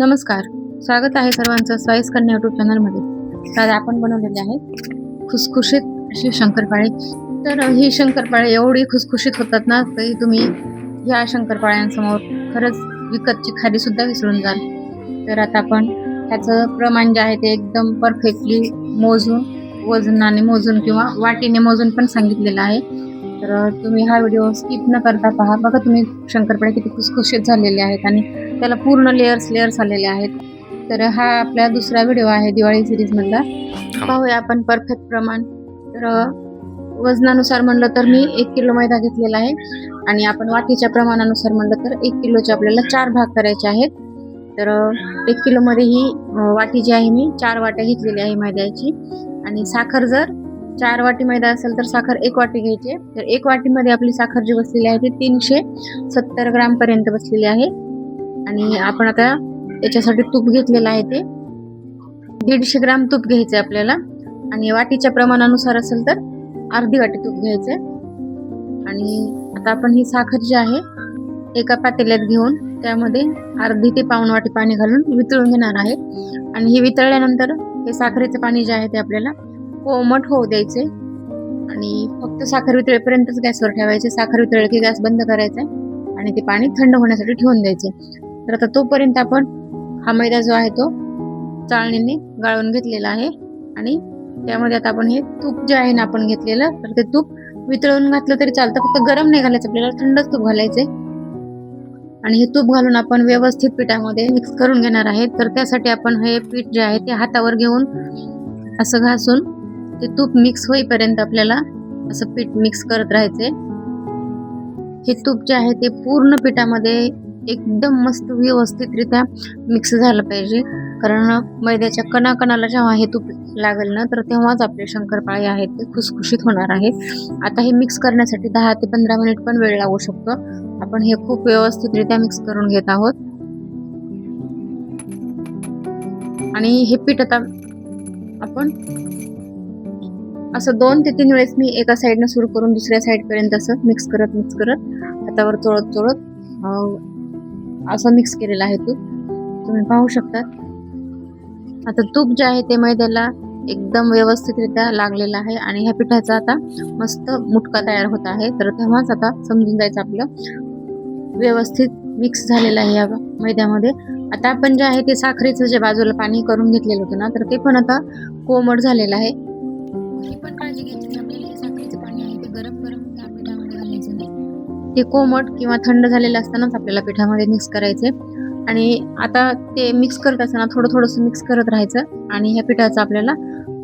नमस्कार. स्वागत आहे सर्वांचं स्वाईस कन्या यूट्यूब चॅनलमध्ये तर आपण बनवलेले आहेत खुसखुशीत अशी शंकरपाळे. तर ही शंकरपाळे एवढी खुसखुशीत होतात ना तरी तुम्ही ह्या शंकरपाळ्यांसमोर खरंच विकतची खारीसुद्धा विसरून जाल. तर आता आपण ह्याचं प्रमाण जे आहे ते एकदम परफेक्टली मोजून वजनाने मोजून किंवा वाटीने मोजून पण सांगितलेलं आहे. तर तुम्ही हा व्हिडिओ स्किप न करता पहा. बघा तुम्ही शंकरपाळे किती खुसखुशीत झालेले आहेत आणि त्याला पूर्ण लेअर्स लेअर्स आलेले आहेत. तर हा आपला दुसरा व्हिडिओ आहे दिवाळी सिरीजमधला पाहूया आपण परफेक्ट प्रमाण. तर वजनानुसार म्हणलं तर मी एक किलो मैदा घेतलेला आहे. आणि आपण वाटीच्या प्रमाणानुसार म्हणलं तर एक किलोचे आपल्याला चार भाग करायचे आहेत. तर एक किलोमध्ये ही वाटी जी आहे मी चार वाट्या घेतलेली आहे मैद्याची. आणि साखर जर चार वाटी मैदा असेल तर साखर एक वाटी घ्यायची. तर एक वाटीमध्ये आपली साखर जी बसलेली आहे ती तीनशे सत्तर ग्राम पर्यंत बसलेली आहे. आणि आपण आता याच्यासाठी तूप घेतलेलं आहे ते. दीडशे ग्राम तूप घ्यायचं आहे आपल्याला. आणि वाटीच्या प्रमाणानुसार असेल तर अर्धी वाटी तूप घ्यायचं आहे आणि आता आपण ही साखर जी आहे एका पातेल्यात घेऊन त्यामध्ये अर्धी ते पाऊण वाटी पाणी घालून वितळून घेणार आहे. आणि हे वितळल्यानंतर हे साखरेचं पाणी जे आहे ते आपल्याला कोमट होऊ द्यायचे आणि फक्त साखर वितळेपर्यंतच गॅसवर ठेवायचे साखर वितळ की गॅस बंद करायचा आणि ते पाणी थंड होण्यासाठी ठेवून द्यायचे तर आता तोपर्यंत आपण हा मैदा जो आहे तो चाळणीने गाळून घेतलेला आहे. आणि त्यामध्ये आता आपण हे तूप जे आहे ना आपण घेतलेलं तर ते तूप वितळून घातलं तरी चालतं. फक्त गरम नाही घालायचं आपल्याला थंडच तूप घालायचे आणि हे तूप घालून आपण व्यवस्थित पिठामध्ये मिक्स करून घेणार आहे. तर त्यासाठी आपण हे पीठ जे आहे ते हातावर घेऊन असं घासून ते तूप मिक्स होईपर्यंत आपल्याला असं पीठ मिक्स करत राहायचे हे तूप जे आहे ते पूर्ण पिठामध्ये एकदम मस्त व्यवस्थितरित्या मिक्स झालं पाहिजे. कारण मैद्याच्या कणाकणाला जेव्हा हे तूप लागेल ना तर तेव्हाच आपले शंकरपाळे आहेत ते खुसखुशीत होणार आहे. आता हे मिक्स करण्यासाठी दहा ते पंधरा मिनिट पण वेळ लागू शकतो. आपण हे खूप व्यवस्थितरित्या मिक्स करून घेत आहोत. आणि हे पीठ आता आपण असं दोन ते तीन वेळेस मी एका साईडनं सुरू करून दुसऱ्या साईडपर्यंत असं मिक्स करत मिक्स करत हातावर चोळत चोळत असं मिक्स केलेलं आहे तूप. तुम्ही पाहू शकता. आता तूप जे आहे ते मैद्याला एकदम व्यवस्थितरित्या लागलेलं आहे आणि ह्या पिठाचा आता मस्त मुटका तयार होत आहे. तर तेव्हाच आता समजून जायचं आपलं. व्यवस्थित मिक्स झालेलं आहे या मैद्यामध्ये. आता आपण जे आहे ते साखरेचं जे बाजूला पाणी करून घेतलेलं होतं ना तर ते पण आता कोमट झालेलं आहे. ही पण काळजी घ्यायची आपल्याला. हे साखरेचं पाणी आहे ते गरम गरम ते कोमट किंवा थंड झालेलं असतानाच आपल्याला पिठामध्ये मिक्स करायचे. आणि आता ते मिक्स करत असताना थोडं थोडंसं मिक्स करत राहायचं आणि ह्या पिठाचा आपल्याला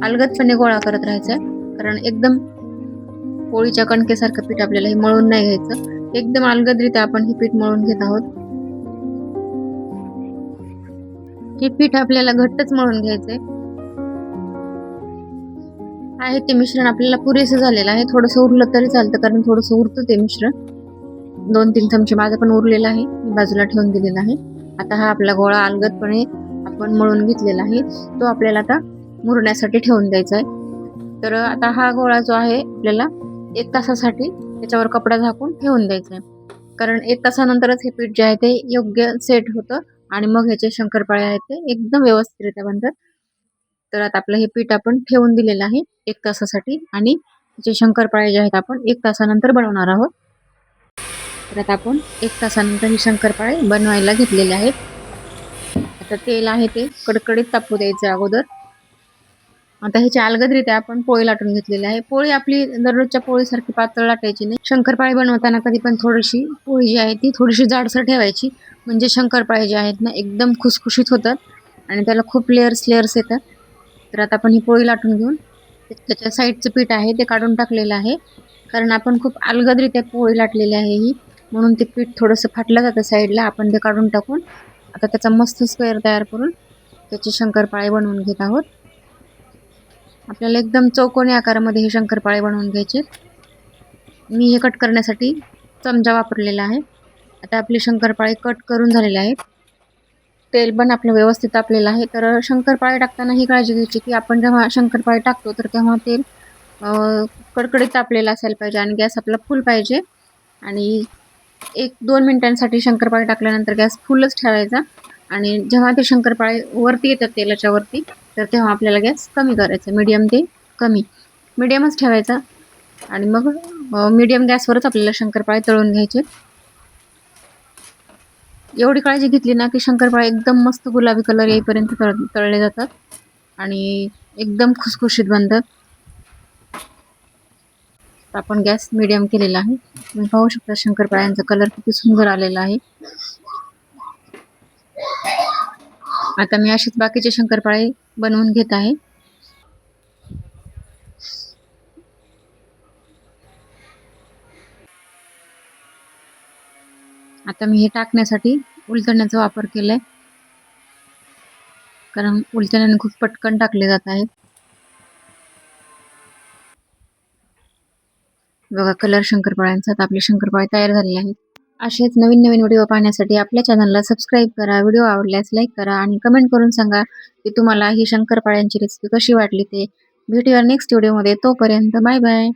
अलगदपणे गोळा करत राहायचं. आहे कारण एकदम पोळीच्या कणकेसारखं पीठ आपल्याला हे मळून नाही घ्यायचं. एकदम अलगदरित्या आपण हे पीठ मळून घेत आहोत. हे पीठ आपल्याला घट्टच मळून घ्यायचंय. आहे ते मिश्रण आपल्याला पुरेसं झालेलं आहे. थोडंसं उरलं तरी चालतं कारण थोडंसं उरतं ते मिश्रण. दोन तीन चमचे माझं पण उरलेलं आहे. मी बाजूला ठेवून दिलेला आहे. आता हा आपला गोळा अलगदपणे आपण मळून घेतलेला आहे. तो आपल्याला आता मुरण्यासाठी ठेवून द्यायचा आहे. तर आता हा गोळा जो आहे आपल्याला एक तासासाठी त्याच्यावर कपडा झाकून ठेवून द्यायचा आहे. कारण एक तासानंतरच हे पीठ जे आहे ते योग्य सेट होतं आणि मग ह्याचे शंकरपाळे आहेत ते एकदम व्यवस्थितरित्या बनतात. तर आता आपलं हे पीठ आपण ठेवून दिलेलं आहे एक तासासाठी आणि जे शंकरपाळे जे आहेत आपण एक तासानंतर बनवणार आहोत. तर आता आपण एक तासानंतर ही शंकरपाळे बनवायला घेतलेले आहेत. आता तेल आहे ते कडकडीत तापू द्यायचं अगोदर. आता ह्याच्या अलगदरित्या आपण पोळी लाटून घेतलेली आहे. पोळी आपली दररोजच्या पोळीसारखी पातळ लाटायची नाही. शंकरपाळी बनवताना कधी पण थोडीशी पोळी जी आहे ती थोडीशी जाडसर ठेवायची. म्हणजे शंकरपाळे जे आहेत ना एकदम खुसखुशीत होतात आणि त्याला खूप लेअर्स लेअर्स येतात. तर आता आपण ही पोळी लाटून घेऊन त्याच्या साईडचं पीठ आहे ते काढून टाकलेलं आहे. कारण आपण खूप अलगदरित्या पोळी लाटलेली आहे ही. म्हणून ते पीठ थोडंसं फाटलं जातं साईडला आपण ते काढून टाकून आता त्याचा मस्त स्क्वेअर तयार करून त्याची शंकरपाळे बनवून घेत आहोत. आपल्याला एकदम चौकोनी आकारामध्ये हे शंकरपाळे बनवून घ्यायचे मी हे कट करण्यासाठी चमचा वापरलेला आहे. आता आपले शंकरपाळे कट करून झालेले आहेत. तेल पण आपलं व्यवस्थित तापलेलं आहे. तर शंकरपाळे टाकताना ही काळजी घ्यायची की आपण जेव्हा शंकरपाळे टाकतो तर तेव्हा तेल कडकडीत तापलेलं असायला पाहिजे आणि गॅस आपला फुल पाहिजे. आणि एक दोन मिनिटांसाठी शंकरपाळे टाकल्यानंतर गॅस फुलच ठेवायचा. आणि जेव्हा ते शंकरपाळे वरती येतात तेलाच्या वरती तर तेव्हा आपल्याला गॅस कमी करायचा. मीडियम ते कमी. मीडियमच ठेवायचा. आणि मग मीडियम गॅसवरच आपल्याला शंकरपाळे तळून घ्यायचे. एवढी काळजी घेतली ना की शंकरपाळे एकदम मस्त गुलाबी कलर येईपर्यंत तळ तळले जातात. आणि एकदम खुसखुशीत बनतात. आपण गॅस मिडियम केलेला आहे. तुम्ही पाहू शकता शंकरपाळ्यांचा कलर किती सुंदर आलेला आहे. आता मी असेच बाकीचे शंकरपाळे बनवून घेत आहे. आता मी हे टाकण्यासाठी उलटण्याचा वापर केलाय. कारण उलटण्याने खूप पटकन टाकले जात आहेत. बघा कलर शंकरपाळ्यांचा आता आपले शंकरपाळे तयार झालेले आहेत. असेच नवीन नवीन व्हिडिओ पाहण्यासाठी आपल्या चॅनलला सबस्क्राईब करा व्हिडिओ आवडल्यास लाईक करा आणि कमेंट करून सांगा की तुम्हाला ही शंकरपाळ्यांची रेसिपी कशी वाटली ते. भेटूया नेक्स्ट व्हिडिओमध्ये तोपर्यंत बाय बाय